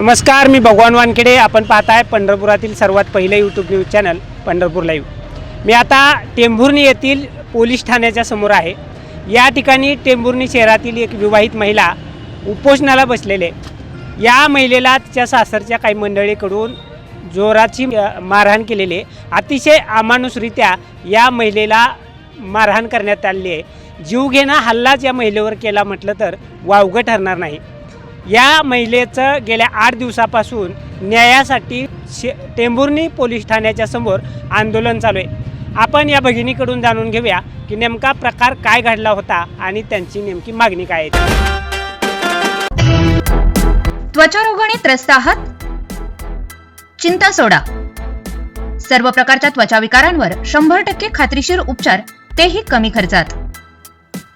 नमस्कार मी भगवान वानखेडे. आपण पाहताय पंढरपुरातील सर्वात पहिलं YouTube news channel Pandharpur live मी आता टेंभुर्णी येथील पोलीस ठाण्याच्या समोर आहे. या ठिकाणी टेंभुर्णी शहरातील एक विवाहित महिला उपोषणाला बसलेले या महिलेला तिच्या सासरच्या काही मंडळीकडून जोराची मारहाण केलेली आहे. अतिशय अमानुषरित्या या महिलेला मारहाण करण्यात आली आहे. जीवघेणा हल्लाच या महिलेवर केला म्हटलं तर वावगं ठरणार नाही. या महिलेचं गेल्या आठ दिवसापासून न्यायासाठी शे टेंभुर्णी पोलीस ठाण्याच्या समोर आंदोलन चालू आहे. आपण या भगिनीकडून जाणून घेऊया की नेमका प्रकार काय घडला होता आणि त्यांची नेमकी मागणी काय आहे. त्वचारोगाने त्रस्त आहात चिंता सोडा. सर्व प्रकारच्या त्वचा विकारांवर शंभर टक्के खात्रीशीर उपचार तेही कमी खर्चात.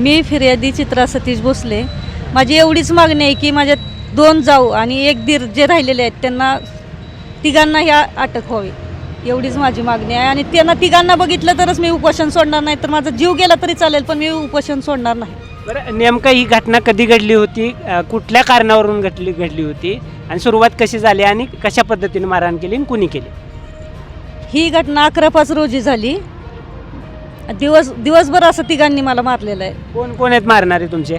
मी फिर्यादी चित्रा सतीश भोसले. माझी एवढीच मागणी आहे की माझ्या दोन जाऊ आणि एक दीर जे राहिलेले आहेत त्यांना तिघांना ह्या अटक व्हावी. एवढीच माझी मागणी आहे आणि त्यांना तिघांना बघितलं तरच मी उपोषण सोडणार नाही तर माझा जीव गेला तरी चालेल पण मी उपोषण सोडणार नाही. बरं नेमकं ही घटना कधी घडली होती? अ, कुठल्या कारणावरून घडली घडली होती? आणि सुरुवात कशी झाली आणि कशा पद्धतीने मारहाण केली आणि कुणी केली? ही घटना अकरा पाच रोजी झाली. दिवस दिवसभर असं तिघांनी मला मारलेलं आहे. कोण कोण आहेत मारणारे तुमचे?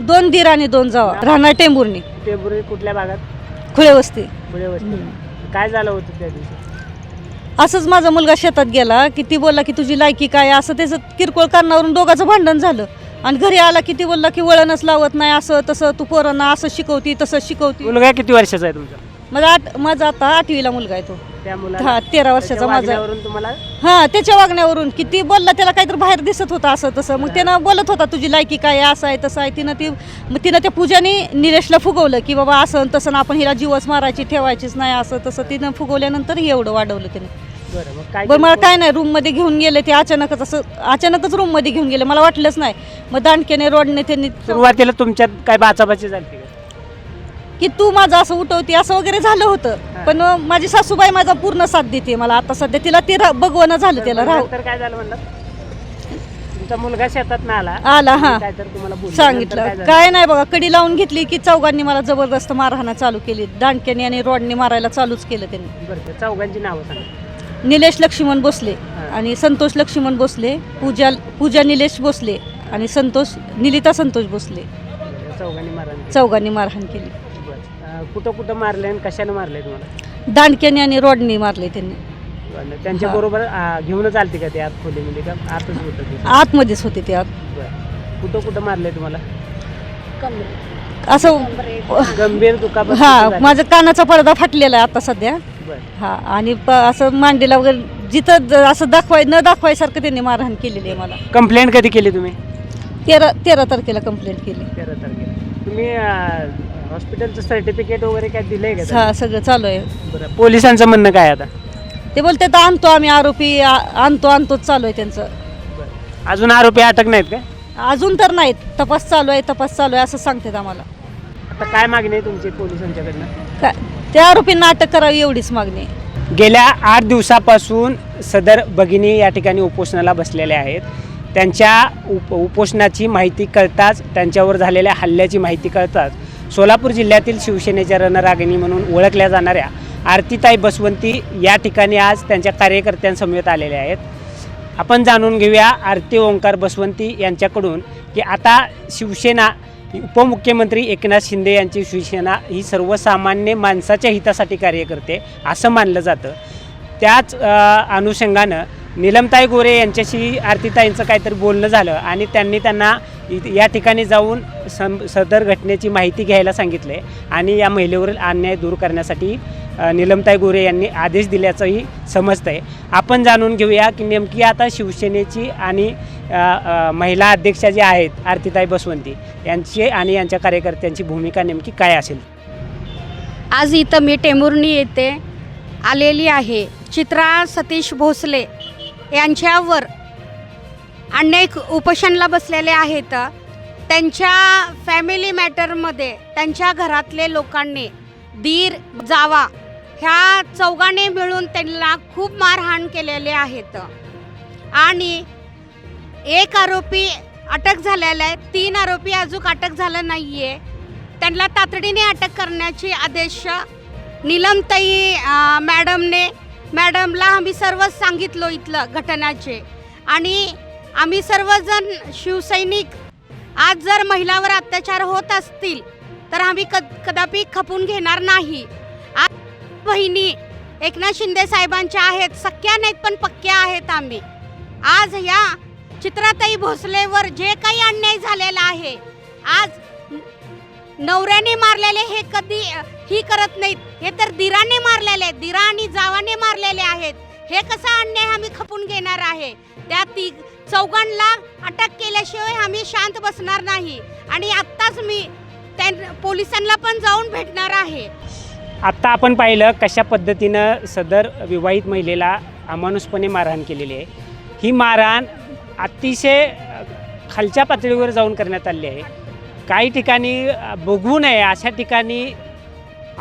दोन दीर आणि दोन जावा. राहणार टेंभुर्णी. टेंभुर्णी कुठल्या भागात? खुळे वस्ती. पुढे वस्ती. काय झालं होतं त्या दिवशी? असंच माझा मुलगा शेतात गेला की ती बोलला की तुझी लायकी काय? असं त्याचं किरकोळ कारणावरून दोघांचं भांडण झालं. आणि घरी आला की ती बोलला की वळणच लावत नाही असं तसं तू पोरांना असं शिकवती तसं शिकवती. मुलगा किती वर्षाचा आहे तुमचा? माझा आठ माझा आता आठवीला मुलगा आहे तो. त्या हा तेरा वर्षाचा त्याच्या माझा. वागण्यावरून तुम्हाला? हा त्याच्या वागण्यावरून. की ती बोलला त्याला काहीतरी बाहेर दिसत होता असं तसं. मग त्यानं बोलत होता तुझी लायकी काय आहे, असं आहे तसं आहे. तिनं ती मग तिनं त्या पूजाने निलेशला फुगवलं की बाबा असं आणि तसं आणि आपण हिला जीवच मारायची ठेवायचीच नाही असं तसं. तिनं फुगवल्यानंतर हे एवढं वाढवलं तिने. बरं मग काय बरं मला? काय नाही रूममध्ये घेऊन गेले ते अचानकच असं अचानकच रूममध्ये घेऊन गेले. मला वाटलंच नाही. मग दांडकेने रोडने त्यांनी सुरुवातीला तुमच्यात काय बाचाबाची झाली? का तू माझं असं उठवते असं वगैरे झालं होतं. पण माझी सासूबाई माझा पूर्ण साथ देते मला. आता सध्या तिला ते बघवणं झालं त्याला. राहू काय झालं म्हणलं? तुमचा मुलगा शेतात आला. आला हा. सांगितलं. काय नाही बघा कडी लावून घेतली की चौघांनी मला जबरदस्त मारहाणा चालू केली. दांडक्याने आणि रॉडने मारायला चालूच केलं त्यांनी. चौघांची नावं सांगा. निलेश लक्ष्मण भोसले. आणि संतोष लक्ष्मण भोसले पूजा पूजा निलेश भोसले आणि संतोष निलिता संतोष भोसले. चौघांनी मारहाण केली. कुठं कुठं मारले आणि कशाने मारले तुम्हाला? दांडक्याने आणि रॉडने मारले त्यांनी. बरं. त्यांच्या बरोबर घेऊनच आलते का ते आत खोलीमध्ये का आतच होतं ते? आतमध्येच होते ते आत. बरं. कुठं कुठं मारले तुम्हाला? असं गंभीर दुखापत हा झाली? माझा कानाचा पडदा फाटलेला आहे आता सध्या. बरं. हा आणि प- असं मांडीला वगैरे जिथं ज- असं दाखवाय न दाखवायसारखं त्यांनी मारहाण केलेली आहे मला. कंप्लेंट कधी केली तुम्ही? तेरा तेरा तारखेला कंप्लेंट केली. तेरा तारखेला. तुम्ही अं, हॉस्पिटलचं सर्टिफिकेट वगैरे काय दिलंय का हा सगळं चालू आहे. बरं पोलिसांचं म्हणणं काय आता? ते बोलते तर आणतो आम्ही आरोपी आ- आणतो आणतोच चालू आहे त्यांचं. अजून आरोपी अटक नाहीत का? अजून तर नाहीत. तपास चालू आहे तपास चालू आहे असं सांगतात आम्हाला. आता काय मागणी आहे तुमची पोलिसांच्याकडनं? काय? त्या आरोपींना अटक करावी एवढीच मागणी आहे. गेल्या आठ दिवसापासून सदर भगिनी या ठिकाणी उपोषणाला बसलेल्या आहेत. त्यांच्या उप उपोषणाची माहिती कळताच त्यांच्यावर झालेल्या हल्ल्याची माहिती कळताच सोलापूर जिल्ह्यातील शिवसेनेच्या रणरागिणी म्हणून ओळखल्या जाणाऱ्या आरतीताई बसवंती या ठिकाणी आज त्यांच्या कार्यकर्त्यांसमवेत आलेल्या आहेत. आपण जाणून घेऊया आरती ओंकार बसवंती यांच्याकडून की आता शिवसेना उपमुख्यमंत्री एकनाथ शिंदे यांची शिवसेना ही सर्वसामान्य माणसाच्या हितासाठी कार्य करते असं मानलं जातं. त्याच अनुषंगानं निलमताई गोरे यांच्याशी आरतीताईंचं काहीतरी बोलणं झालं आणि त्यांनी त्यांना या ठिकाणी जाऊन सम सदर घटनेची माहिती घ्यायला सांगितले आणि या महिलेवरील अन्याय दूर करण्यासाठी निलमताई गोरे यांनी आदेश दिल्याचंही समजतं आहे आपण जाणून घेऊया की नेमकी आता शिवसेनेची आणि महिला अध्यक्षा ज्या आहेत आरतीताई बसवंती यांची आणि यांच्या कार्यकर्त्यांची भूमिका नेमकी काय असेल? आज इथं मी टेंभुर्णी येते आलेली आहे. चित्रा सतीश भोसले यांच्यावर अनेक उपोषणला बसलेले आहेत. त्यांच्या फॅमिली मॅटरमध्ये त्यांच्या घरातले लोकांनी दीर जावा ह्या चौघाने मिळून त्यांना खूप मारहाण केलेले आहेत. आणि एक आरोपी अटक झालेला आहे. तीन आरोपी अजून अटक झालं नाही आहे त्यांना तातडीने अटक करण्याचे आदेश निलमताई मॅडमने मॅडमला आम्ही सर्वच सांगितलो इथलं घटनाचे. आणि आम्ही सर्वजण शिवसैनिक. आज जर महिलावर अत्याचार होत असतील तर आम्ही कद कदापि खपून घेणार नाही. आज बहिणी एकनाथ शिंदे साहेबांच्या आहेत सख्या नाहीत पण पक्क्या आहेत आम्ही. आज या चित्राताई भोसलेवर जे काही अन्याय झालेला आहे आज नवऱ्याने मारलेले हे कधी ही करत नाहीत. हे तर दिराने मारलेले आहेत दिरा आणि जावाने मारलेले आहेत. हे कसा अन्याय आम्ही खपून घेणार आहे? त्या ती चौघांना अटक केल्याशिवाय आम्ही शांत बसणार नाही. आणि आत्ताच मी त्यां पोलिसांना पण जाऊन भेटणार आहे. आत्ता आपण पाहिलं कशा पद्धतीनं सदर विवाहित महिलेला अमानुषपणे मारहाण केलेली आहे. ही मारहाण अतिशय खालच्या पातळीवर जाऊन करण्यात आली आहे. काही ठिकाणी बघू नये अशा ठिकाणी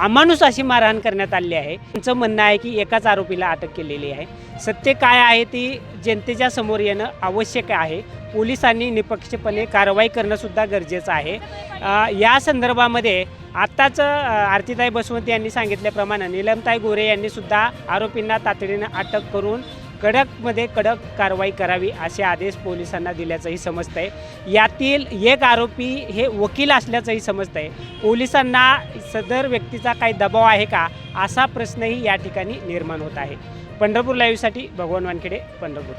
अमानुष अशी मारहाण करण्यात आली आहे. त्यांचं म्हणणं आहे की एकाच आरोपीला अटक केलेली आहे. सत्य काय आहे ती जनतेच्या समोर येणं आवश्यक आहे. पोलिसांनी निपक्षपणे कारवाई करणंसुद्धा गरजेचं आहे. या संदर्भामध्ये आत्ताच आरतीताई बसवंत यांनी सांगितल्याप्रमाणे निलमताई गोरे यांनीसुद्धा आरोपींना तातडीनं अटक करून कडकमध्ये कडक कारवाई करावी असे आदेश पोलिसांना दिल्याचंही समजतं आहे यातील एक आरोपी हे वकील असल्याचंही समजतं आहे पोलिसांना सदर व्यक्तीचा काही दबाव आहे का असा प्रश्नही या ठिकाणी निर्माण होत आहे. पंढरपूर लाईव्हसाठी भगवान वानखेडे पंढरपूर.